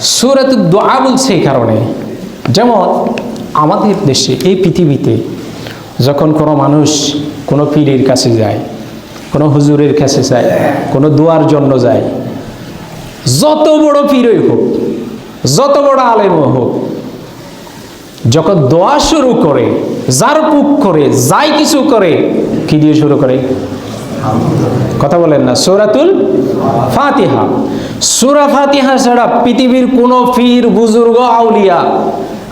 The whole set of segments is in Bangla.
সুরাত দোয়া বলছে এই কারণে। যেমন আমাদের দেশে, এই পৃথিবীতে যখন কোনো মানুষ কোনো পীরের কাছে যায়, কোনো হুজুরের কাছে যায়, কোনো দোয়ার জন্য যায়, যত বড় পীরই হোক, যত বড় আলেম হোক, যখন দোয়া শুরু করে, যার পুক করে, যাই কিছু করে, কি দিয়ে শুরু করে? কথা বলেন না। সৌরাতুল ফাতিহা। সুরা ফাতিহা ছাড়া পৃথিবীর কোনো ফির বুজুর্গ, আউলিয়া,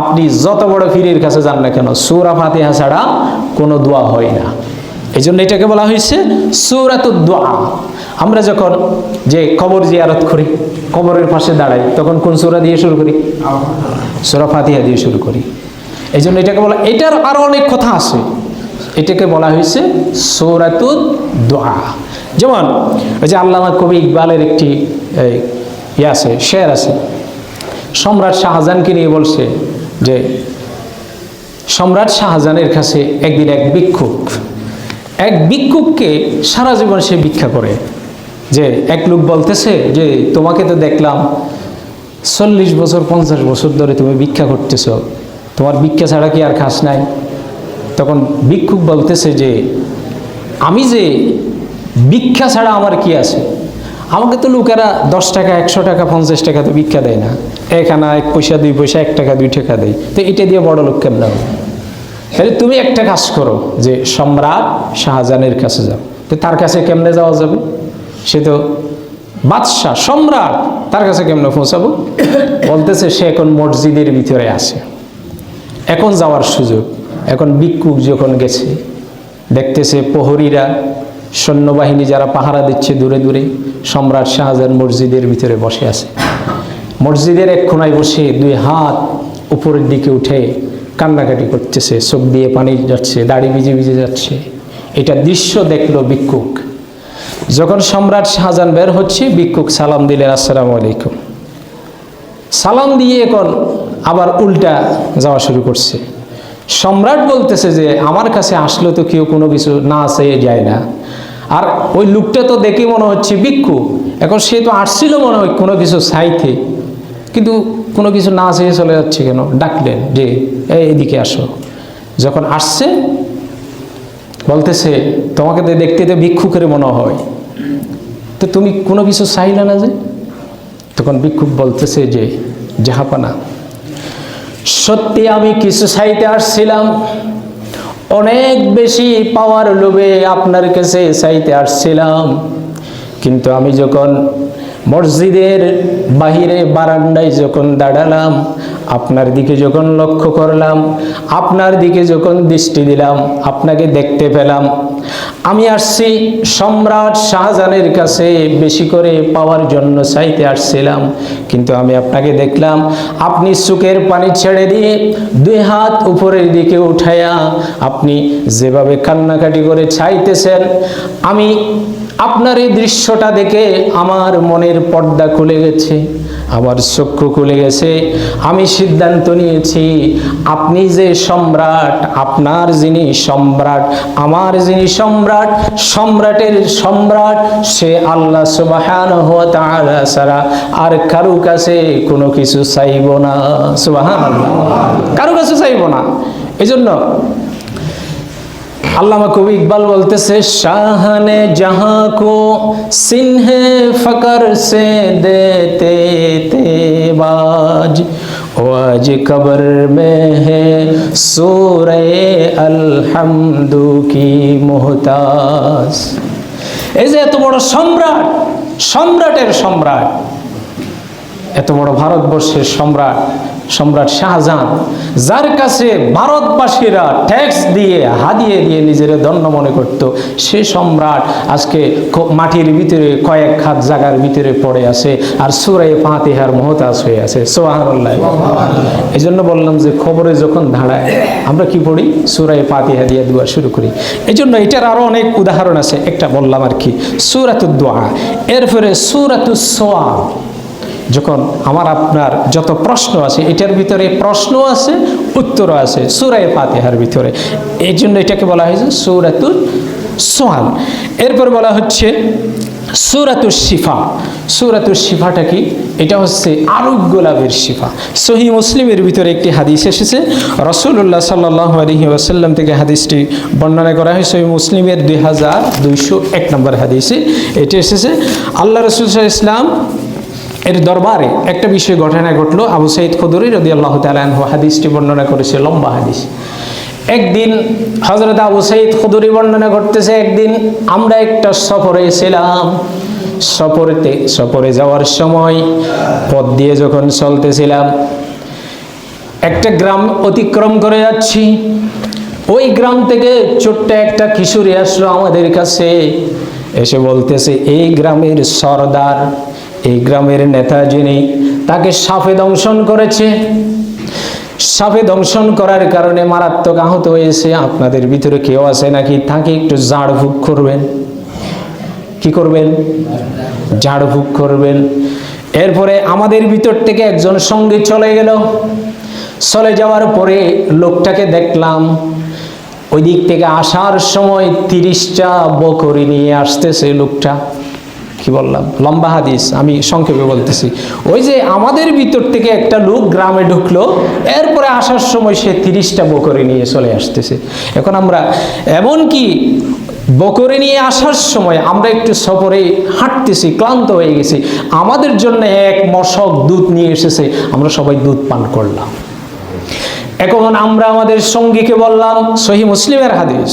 আপনি যত বড় পীরের কাছে যান না কেন, সুরা ফাতিহা ছাড়া কোনো দোয়া হয় না। এই জন্য এটাকে বলা হয়েছে দোয়া আমরা যখন যে কবর জিয়ারত করি, কবরের পাশে দাঁড়াই, তখন কোন সুরা দিয়ে শুরু করি? সুরা ফাতিহা দিয়ে শুরু করি। এই জন্য এটাকে বলা এটার আরও অনেক কথা আছে। এটাকে বলা হয়েছে সৌরাতুদ দোয়া যেমন ওই যে আল্লামা কবি ইকবালের একটি ইয়ে আছে, শের আছে। সম্রাট শাহজাহানকে নিয়ে বলছে যে, সম্রাট শাহজাহানের কাছে একদিন এক ভিক্ষুক, এক ভিক্ষুককে সারা জীবন সে ভিক্ষা করে। যে এক লোক বলতেছে যে, তোমাকে তো দেখলাম, চল্লিশ বছর, পঞ্চাশ বছর ধরে তুমি ভিক্ষা করতেছ। তোমার ভিক্ষা ছাড়া কি আর খাস নাই? তখন ভিক্ষুক বলতেছে যে, আমি যে ভিক্ষা ছাড়া আমার কি আছে? আমাকে তো লোকেরা দশ টাকা, একশো টাকা, পঞ্চাশ টাকা তো ভিক্ষা দেয় না। এক আনা, এক পয়সা, দুই পয়সা, এক টাকা, দুই টাকা দেয়। তো এটা দিয়ে বড় লোক কেমন তাহলে তুমি একটা কাজ করো যে, সম্রাট শাহজাহানের কাছে যাও। তো তার কাছে কেমনে যাওয়া যাবে? সে তো বাদশাহ, সম্রাট তার কাছে কেমনে পৌঁছাবো? বলতেছে সে এখন মসজিদের ভিতরে আছে। এখন যাওয়ার সুযোগ। এখন ভিক্ষুক যখন গেছে, দেখতেছে প্রহরীরা সৈন্যবাহিনী যারা পাহারা দিচ্ছে দূরে দূরে, সম্রাট শাহজাহান মসজিদের ভিতরে বসে আছে। মসজিদের এক কোনায় বসে দুই হাত উপরের দিকে উঠে কান্নাকাটি করতেছে, চোখ দিয়ে পানি যাচ্ছে, দাড়ি ভিজে ভিজে যাচ্ছে। এটা দৃশ্য দেখল ভিক্ষুক। যখন সম্রাট শাহজাহান বের হচ্ছে, ভিক্ষুক সালাম দিলেন, আসসালামু আলাইকুম। সালাম দিয়ে এখন আবার উল্টা যাওয়া শুরু করছে। সম্রাট বলতেছে যে, আমার কাছে আসলে তো কেউ কোনো কিছু না চেয়ে যায় না। আর ওই লোকটা তো দেখে মনে হচ্ছে ভিক্ষু। এখন সে তো আসছিল মনে হয় কোনো কিছু চাইতে। কিন্তু কোনো কিছু না চেয়ে চলে যাচ্ছে কেন? ডাকলেন যে এদিকে আসো। যখন আসছে, বলতেছে, তোমাকে তো দেখতে তো ভিক্ষুকের মনে হয়। তো তুমি কোনো কিছু চাইলে না যে? তখন ভিক্ষুক বলতেছে যে, জাহাপানা সত্যি আমি কিছু চাইতে আসছিলাম। অনেক বেশি পাওয়ার লোভে আপনার কাছে চাইতে আসছিলাম। কিন্তু আমি যখন মসজিদের বাহিরে বারান্দায় যখন দাঁড়ালাম, আপনার দিকে যখন লক্ষ্য করলাম, আপনার দিকে যখন দৃষ্টি দিলাম, আপনাকে দেখতে পেলাম আমি আসছি সম্রাট শাহজাহানের কাছে বেশি করে পাওয়ার জন্য চাইতে আসছিলাম। কিন্তু আমি আপনাকে দেখলাম, আপনি সুখের পানি ছেড়ে দিয়ে দুই হাত উপরের দিকে উঠাইয়া আপনি যেভাবে কান্নাকাটি করে চাইতেছেন, আমি আপনার এই দৃশ্যটা দেখে আমার মনের পর্দা খুলে গেছে, আমার চক্ষু খুলে গেছে, আমি সিদ্ধান্ত নিয়েছি, আপনি যে সম্রাট, আপনার যিনি সম্রাট, আমার যিনি সম্রাট, সম্রাটের সম্রাট, সে আল্লাহ সুবাহান ছাড়া আর কারও কাছে কোনো কিছু চাইব না সুবাহান কারও কাছে চাইব না। এই জন্য আল্লামা কবি ইকবাল বলতেছে, শাহানে জাহা কো সিনহে ফকর সে দেতে তেবাজ আজ কবর মে হে সুরে আলহামদু কি মোহতাজ। এই যে এত বড় সম্রাট, সম্রাটের সম্রাট, এত বড় ভারতবর্ষের সম্রাট সম্রাট শাহজাহান যার কাছে ভারতবাসীরা ট্যাক্স দিয়ে হাদিয়ে দিয়ে নিজের ধন্য মনে করত সে সম্রাট আজকে মাটির ভিতরে কয়েক হাত জায়গার ভিতরে পড়ে আছে আর সুরাই ফাতিহার মহতাজ হয়ে আছে। সোহানুল্লাহ এই জন্য বললাম যে খবরে যখন দাঁড়ায় আমরা কি পড়ি? সুরাই ফাতিহা দিয়ে দোয়া শুরু করি। এই জন্য এটার আরও অনেক উদাহরণ আছে একটা বললাম আর কি। সুরাতুদ্দোয়া। এরপরে সুরাতুসোয়া যখন আমার আপনার যত প্রশ্ন আছে, এটার ভিতরে প্রশ্ন আছে উত্তর আছে সুরায় ফাতেহার ভিতরে। এই জন্য এটাকে বলা হয়েছে সুরাতুল সোহান এরপর বলা হচ্ছে সুরাতুর শিফা। সুরাতুর শিফাটা কি? এটা হচ্ছে আরোগ্য লাভের শিফা। সহি মুসলিমের ভিতরে একটি হাদিস এসেছে। রসুল্লাহ সাল্লাহ আলহি ওয়াসাল্লাম থেকে হাদিসটি বর্ণনা করা হয় সহি মুসলিমের দুই হাজার দুইশো এক নম্বর হাদিসে। এটি এসেছে, আল্লাহ রসুল ইসলাম এর দরবারে একটা বিষয় ঘটনা ঘটলো, আবু সাইদ খুদুরি রদি আল্লাহ তালাহ হাদিসটি বর্ণনা করেছে, লম্বা হাদিস। একদিন হজরত আবু সাইদ খুদুরি বর্ণনা করতেছে, একদিন আমরা একটা সফরে ছিলাম। সফরেতে, সফরে যাওয়ার সময় পথ দিয়ে যখন চলতেছিলাম, একটা গ্রাম অতিক্রম করে যাচ্ছি। ওই গ্রাম থেকে ছোট্ট একটা কিশোরী আসলো আমাদের কাছে, এসে বলতেছে, এই গ্রামের সর্দার এই গ্রামের নেতা যিনি, তাকে সাপে দংশন করেছে। সাপে দংশন করার কারণে মারাত্মক আহত হয়েছে। আপনাদের ভিতরে কেউ আছে নাকি? তাকে একটু ঝাড়ফুঁক করবেন। কি করবেন? ঝাড়ফুঁক করবেন। এরপরে আমাদের ভিতর থেকে একজন সঙ্গে চলে গেল। চলে যাওয়ার পরে লোকটাকে দেখলাম, ওই দিক থেকে আসার সময় তিরিশটা বকরি নিয়ে আসতেছে লোকটা। কি বললাম? লম্বা হাদিস, আমি সংক্ষেপে বলতেছি। ওই যে আমাদের ভিতর থেকে একটা লোক গ্রামে ঢুকলো, এরপরে আসার সময় সে তিরিশটা বকরি নিয়ে চলে আসতেছে। এখন আমরা, এমন কি বকরি নিয়ে আসার সময় আমরা একটু সফরে হাঁটতেছি, ক্লান্ত হয়ে গেছি। আমাদের জন্য এক মশক দুধ নিয়ে এসেছে, আমরা সবাই দুধ পান করলাম। এখন আমরা আমাদের সঙ্গীকে বললাম, সহি মুসলিমের হাদিস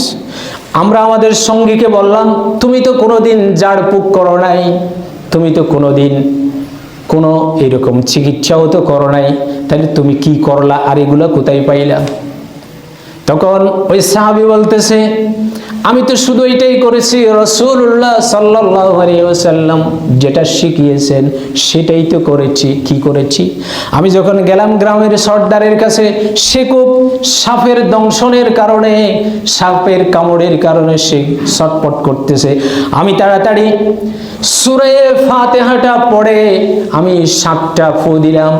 আমরা আমাদের সঙ্গীকে বললাম, তুমি তো কোনোদিন জাড়পুক করো নাই, তুমি তো কোনোদিন কোনো এরকম চিকিৎসাও তো করো নাই, তাহলে তুমি কি করলা আর এগুলো কোথায় পাইলা? তখন ওই সাহাবি বলতেছে আমি তো শুধু এটাই করেছি রসুল্লাহ সাল্লাম যেটা শিখিয়েছেন সেটাই তো করেছি। কি করেছি? আমি যখন গেলাম গ্রামের সর্দারের কাছে, সে খুব সাপের দংশনের কারণে, সাপের কামড়ের কারণে সে ছটপট করতেছে। আমি তাড়াতাড়ি সুরে ফাতেহাটা পড়ে আমি সাপটা ফু দিলাম।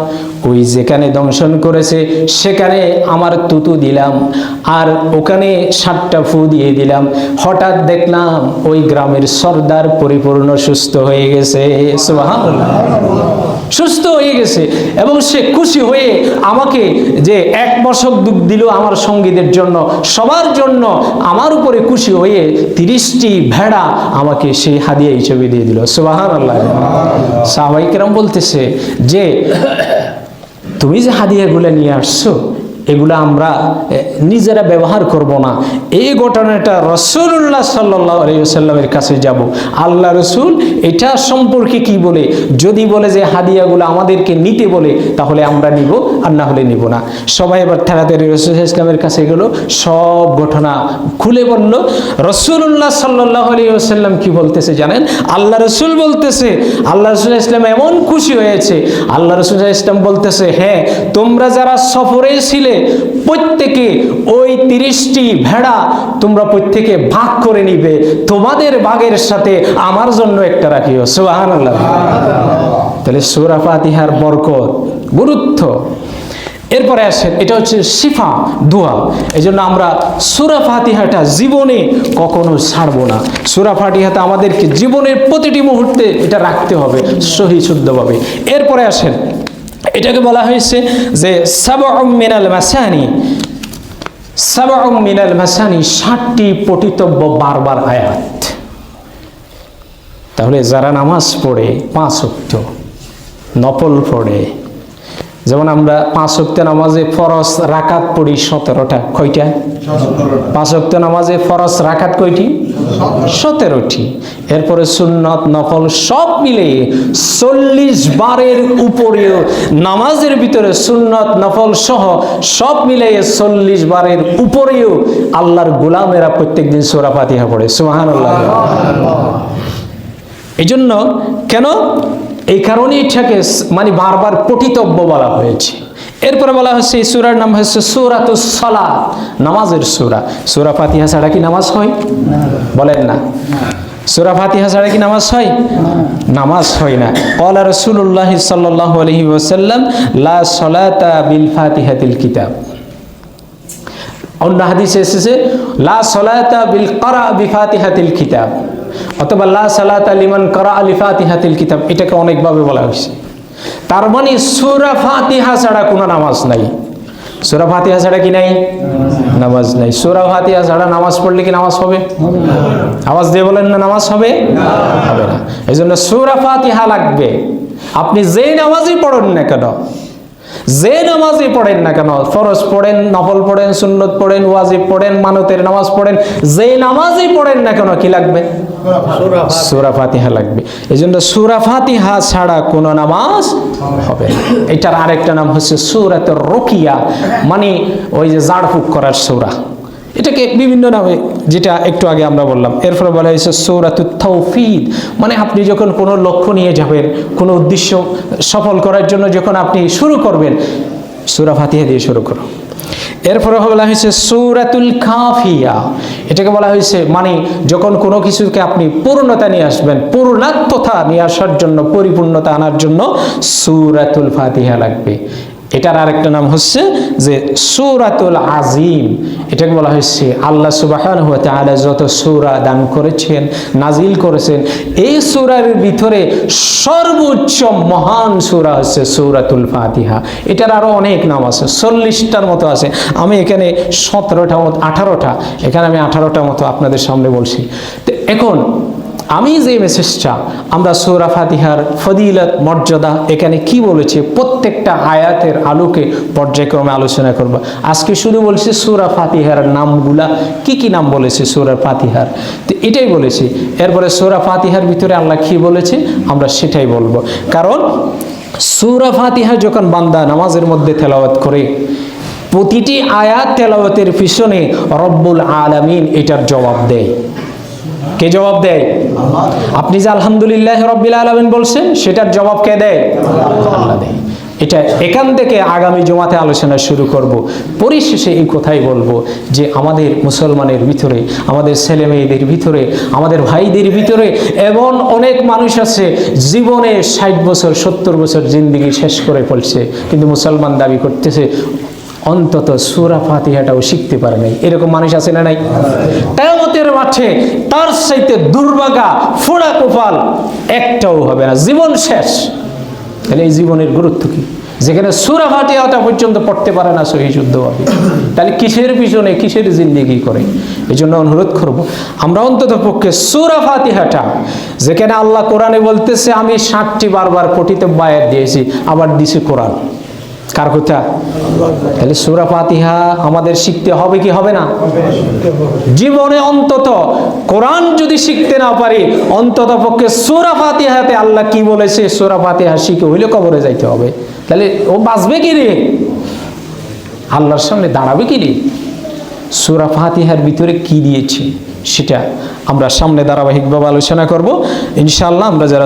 ওই যেখানে দংশন করেছে, সেখানে আমার তুতু দিলাম আর ওখানে সাতটা ফু দিয়ে দিলাম। হঠাৎ দেখলাম ওই গ্রামের সর্দার পরিপূর্ণ সুস্থ হয়ে গেছে। সুস্থ হয়ে গেছে এবং সে খুশি হয়ে আমাকে যে এক মশক দুধ দিল আমার সঙ্গীদের জন্য, সবার জন্য আমার উপরে খুশি হয়ে তিরিশটি ভেড়া আমাকে সেই হাদিয়া হিসেবে দিয়ে দিল। সুবাহান আল্লাহ সাহবাইকেরাম বলতেছে যে তুমি যে হাদিয়াগুলো নিয়ে আসছো এগুলো আমরা নিজেরা ব্যবহার করব না। এই ঘটনাটা রসুল্লাহ সাল্লাহ আলাইসাল্লামের কাছে যাব। আল্লাহ রসুল এটা সম্পর্কে কি বলে? যদি বলে যে হাদিয়াগুলো আমাদেরকে নিতে বলে, তাহলে আমরা নিব, আর না হলে নিব না। সবাই এবার তাড়াতাড়ি রসুল ইসলামের কাছে গেল, সব ঘটনা খুলে বলল রসুল্লাহ সাল্লাহ আলাইসাল্লাম কি বলতেছে জানেন? আল্লাহ রসুল বলতেছে, আল্লাহ রসুল ইসলাম এমন খুশি হয়েছে। আল্লাহ রসুল ইসলাম বলতেছে হ্যাঁ তোমরা যারা সফরে ছিলে প্রত্যেকে ওই তিরিশটি ভেড়া তোমরা প্রত্যেকে ভাগ করে নিবে। তোমাদের ভাগের সাথে আমার জন্য একটা রাখিও। সুবাহান তাহলে সুরা ফাতিহার বরকত, গুরুত্ব। এরপরে আসেন, এটা হচ্ছে শিফা, দোয়া। এই জন্য আমরা সুরা ফাতিহাটা জীবনে কখনো ছাড়বো না। সুরা ফাতিহাতে আমাদেরকে জীবনের প্রতিটি মুহূর্তে এটা রাখতে হবে, সহি শুদ্ধভাবে। এরপরে আসেন এটাকে বলা হয়েছে যে সাবআম মিনাল মাসানি সাবআম মিনাল মাসানি ষাটটি পঠিতব্য বারবার আয়াত। তাহলে যারা নামাজ পড়ে পাঁচ অক্ত নপল পড়ে যেমন আমরা পাঁচ অক্ত নামাজে ফরস রাকাত পড়ি সতেরোটা কয়টা? পাঁচ অক্ত নামাজে ফরস রাকাত কয়টি? সতেরোটি। এরপরে সুন্নত নফল সব মিলে চল্লিশ বারের উপরেও নামাজের ভিতরে সুন্নত নফল সহ সব মিলে চল্লিশ বারের উপরেও আল্লাহর গোলামেরা প্রত্যেকদিন সোরা ফাতিহা পড়ে। সুহান এই জন্য কেন? এই কারণে এটাকে মানে বারবার পঠিতব্য বলা হয়েছে। এরপরে বলা হচ্ছে এই সুরার নাম হচ্ছে সুরাত সলা নামাজের সুরা। সুরা ফাতিহা ছাড়া কি নামাজ হয়? বলেন না। সুরা ফাতিহা ছাড়া কি নামাজ হয়? নামাজ হয় না। কলা রসুল্লাহ সাল্লাহ আলহি ওসাল্লাম লা সলাতা বিল ফাতিহাতিল কিতাব। অন্য হাদিসে এসেছে, লা সলাতা বিল করা বিফাতিহাতিল কিতাব। অথবা, লা সালাত আলিমান করা আলি ফাতিহাতিল কিতাব। এটাকে অনেকভাবে বলা হয়েছে। তার মানে সুরা ফাতিহা ছাড়া কোনো নামাজ নাই। সুরা ফাতিহা ছাড়া কি নাই? নামাজ নাই। সুরা ফাতিহা ছাড়া নামাজ পড়লে কি নামাজ হবে? আওয়াজ দিয়ে বলেন না, নামাজ হবে? হবে না। এই জন্য সুরা ফাতিহা লাগবে। আপনি যেই নামাজই পড়েন না কেন যে নামাজই পড়েন না কেন, ফরজ পড়েন, নফল পড়েন, সুন্নত পড়েন, ওয়াজিব পড়েন, মানতের নামাজ পড়েন যে নামাজই পড়েন না কেন, কি লাগবে? সুরা ফাতিহা লাগবে। এই জন্য সুরা ফাতিহা ছাড়া কোনো নামাজ হবে এটার আরেকটা নাম হচ্ছে সুরাতে রকিয়া মানে ওই যে জাড়ফুক করার সুরা। এটাকে বিভিন্ন নামে, যেটা একটু আগে আমরা বললাম। এরপরে বলা হয়েছে সৌরাতুত তৌফিদ মানে আপনি যখন কোনো লক্ষ্য নিয়ে যাবেন, কোনো উদ্দেশ্য সফল করার জন্য যখন আপনি শুরু করবেন, সুরা ফাতিহা দিয়ে শুরু করুন। এরপরে বলা হয়েছে সৌরাতুল কাফিয়া। এটাকে বলা হয়েছে মানে যখন কোনো কিছুকে আপনি পূর্ণতা নিয়ে আসবেন পূর্ণাত্মতা নিয়ে আসার জন্য, পরিপূর্ণতা আনার জন্য সূরাতুল ফাতিহা লাগবে। এটার আরেকটা নাম হচ্ছে যে সূরাতুল আজিম। এটাকে বলা হয়েছে, আল্লাহ সুবাহান ওয়া তাআলা যত সূরা দান করেছেন নাজিল করেছেন, এই সূরার ভিতরে সর্বোচ্চ মহান সূরা হচ্ছে সূরাতুল ফাতিহা। এটার আরও অনেক নাম আছে, চল্লিশটার মতো আছে। আমি এখানে সতেরোটা মতো, আঠারোটা, এখানে আমি আঠারোটা মতো আপনাদের সামনে বলছি। তো এখন আমি যে মেসেজটা, আমরা সৌরা ফাতিহার ফদিলত, মর্যাদা, এখানে কি বলেছে? প্রত্যেকটা আয়াতের আলোকে পর্যায়ক্রমে আলোচনা করব। আজকে শুধু বলছি সৌরা ফাতিহার নামগুলা, কি কি নাম বলেছে সৌরা ফাতিহার? তো এটাই বলেছি। এরপরে সৌরা ফাতিহার ভিতরে আল্লাহ কি বলেছে? আমরা সেটাই বলব। কারণ সৌরা ফাতিহা যখন বান্দা নামাজের মধ্যে তেলাওয়াত করে, প্রতিটি আয়াত তেলাওয়াতের পিছনে রব্বুল আলামিন এটার জবাব দেয়। কে জবাব দেয়? আপনি যে আলহামদুলিল্লাহ রব্বিল আলমিন বলছেন সেটার জবাব কে দেয়? আল্লাহ দেয়। এটা এখান থেকে আগামী জমাতে আলোচনা শুরু করব। পরিশেষে এই কথাই বলব যে আমাদের মুসলমানের ভিতরে আমাদের ছেলে মেয়েদের ভিতরে আমাদের ভাইদের ভিতরে এমন অনেক মানুষ আছে জীবনে ষাট বছর সত্তর বছর জিন্দিগি শেষ করে ফেলছে কিন্তু মুসলমান দাবি করতেছে অন্তত সুরা ফাতিহাটাও শিখতে পারে নাই। এরকম মানুষ আছে না নাই? কেয়ামতের মাঠে তার চাইতে দুর্ভাগা ফোড়া কপাল একটাও হবে না। জীবন শেষ। তাহলে এই জীবনের গুরুত্ব কি? যেখানে সুরা ফাতিহাটা পর্যন্ত পড়তে পারে না সহি শুদ্ধভাবে তাহলে কিসের পিছনে, কিসের জিন্দিগি করে? এই জন্য অনুরোধ করব, আমরা অন্তত পক্ষে সুরা ফাতিহাটা, যেখানে আল্লাহ কোরআনে বলতেছে, আমি ষাটটি বারবার কোটিতে বায়াত দিয়েছি, আবার দিছি কোরআন। কার কথা? তাহলে সুরা ফাতিহা আমাদের শিখতে হবে কি হবে না? জীবনে অন্তত কোরআন যদি শিখতে না পারি, অন্তত পক্ষে সুরা ফাতিহাতে আল্লাহ কি বলেছে সুরা ফাতিহা শিখে হইলে কবরে যাইতে হবে। তাহলে ও বাঁচবে কি রে? আল্লাহর সামনে দাঁড়াবে কি রে? সুরা ফাতিহার ভিতরে কি দিয়েছে সেটা আমরা সামনে ধারাবাহিকভাবে আলোচনা করব। ইনশাআল্লাহ আমরা যারা